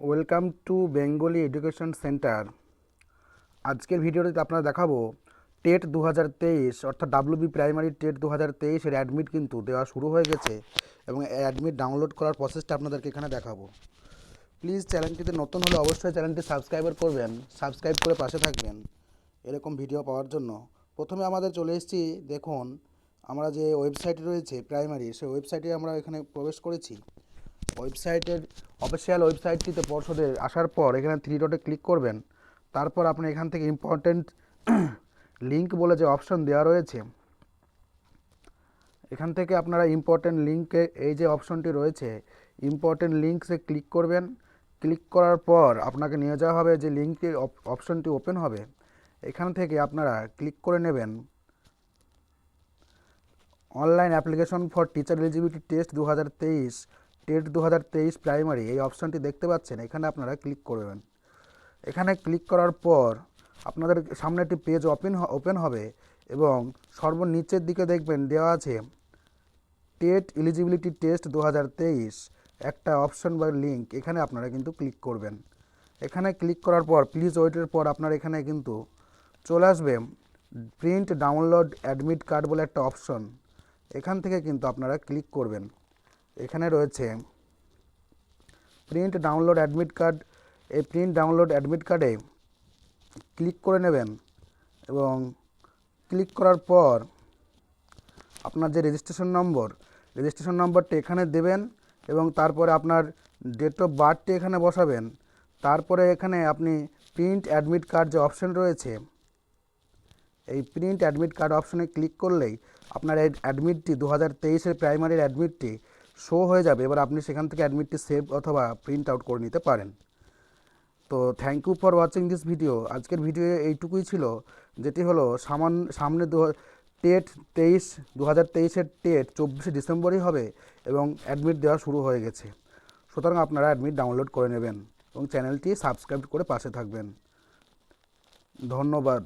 Welcome to Bengali education centre. আজকের ভিডিওটিতে আপনারা দেখাবো টেট দু হাজার তেইশ, অর্থাৎ ডাব্লিউবি প্রাইমারি টেট দু হাজার তেইশের অ্যাডমিট কিন্তু দেওয়া শুরু হয়ে গেছে এবং অ্যাডমিট ডাউনলোড করার প্রসেসটা আপনাদেরকে এখানে দেখাবো। প্লিজ চ্যানেলটিতে নতুন হলে অবশ্যই চ্যানেলটি সাবস্ক্রাইবার করবেন, সাবস্ক্রাইব করে পাশে থাকবেন এরকম ভিডিও পাওয়ার জন্য। প্রথমে আমাদের চলে এসেছি, দেখুন, আমরা যে ওয়েবসাইট রয়েছে প্রাইমারি, সেই ওয়েবসাইটে আমরা এখানে প্রবেশ করেছি। ওয়েবসাইটের অফিসিয়াল ওয়েবসাইটটিতে পর্ষদের আসার পর এখানে থ্রি ডটে ক্লিক করবেন। তারপর আপনি এখান থেকে ইম্পর্টেন্ট লিঙ্ক বলে যে অপশন দেওয়া রয়েছে, এখান থেকে আপনারা ইম্পর্টেন্ট লিঙ্কে এই যে অপশনটি রয়েছে ইম্পর্টেন্ট লিঙ্কসে ক্লিক করবেন। ক্লিক করার পর আপনাকে নিয়ে যাওয়া হবে যে লিঙ্কটির অপশনটি ওপেন হবে। এখান থেকে আপনারা ক্লিক করে নেবেন। Online application for teacher eligibility test দু হাজার তেইশ টেট দু হাজার তেইশ প্রাইমারি এই অপশানটি দেখতে পাচ্ছেন, এখানে আপনারা ক্লিক করবেন। এখানে ক্লিক করার পর আপনাদের সামনে একটি পেজ ওপেন ওপেন হবে এবং সর্বনিচের দিকে দেখবেন দেওয়া আছে টেট এলিজিবিলিটি টেস্ট দু হাজার তেইশ, একটা অপশন বা লিঙ্ক, এখানে আপনারা কিন্তু ক্লিক করবেন। এখানে ক্লিক করার পর, প্লিজ ওয়েটের পর আপনার এখানে কিন্তু চলে আসবে প্রিন্ট, ডাউনলোড, অ্যাডমিট কার্ড বলে একটা অপশন। এখান থেকে কিন্তু আপনারা ক্লিক করবেন। এখানে রয়েছে প্রিন্ট ডাউনলোড অ্যাডমিট কার্ড এই প্রিন্ট ডাউনলোড অ্যাডমিট কার্ডে ক্লিক করে নেবেন এবং ক্লিক করার পর আপনার যে রেজিস্ট্রেশন নম্বর রেজিস্ট্রেশন নম্বরটি এখানে দেবেন এবং তারপরে আপনার ডেট অফ বার্থটি এখানে বসাবেন। তারপরে এখানে আপনি প্রিন্ট অ্যাডমিট কার্ড যে অপশন রয়েছে, এই প্রিন্ট অ্যাডমিট কার্ড অপশনে ক্লিক করলেই আপনার এই অ্যাডমিটটি দু হাজার তেইশের প্রাইমারির অ্যাডমিটটি শো হয়ে যাবে। এবার আপনি সেখান থেকে অ্যাডমিটটি সেভ অথবা প্রিন্ট আউট করে নিতে পারেন। তো thank you for watching this video আজকের ভিডিও এইটুকুই ছিল, যেটি হলো সামান, সামনে দু, টেট তেইশ দু হাজার তেইশের টেট চব্বিশে ডিসেম্বরই হবে এবং অ্যাডমিট দেওয়া শুরু হয়ে গেছে। সুতরাং আপনারা অ্যাডমিট ডাউনলোড করে নেবেন এবং চ্যানেলটি সাবস্ক্রাইব করে পাশে থাকবেন। ধন্যবাদ।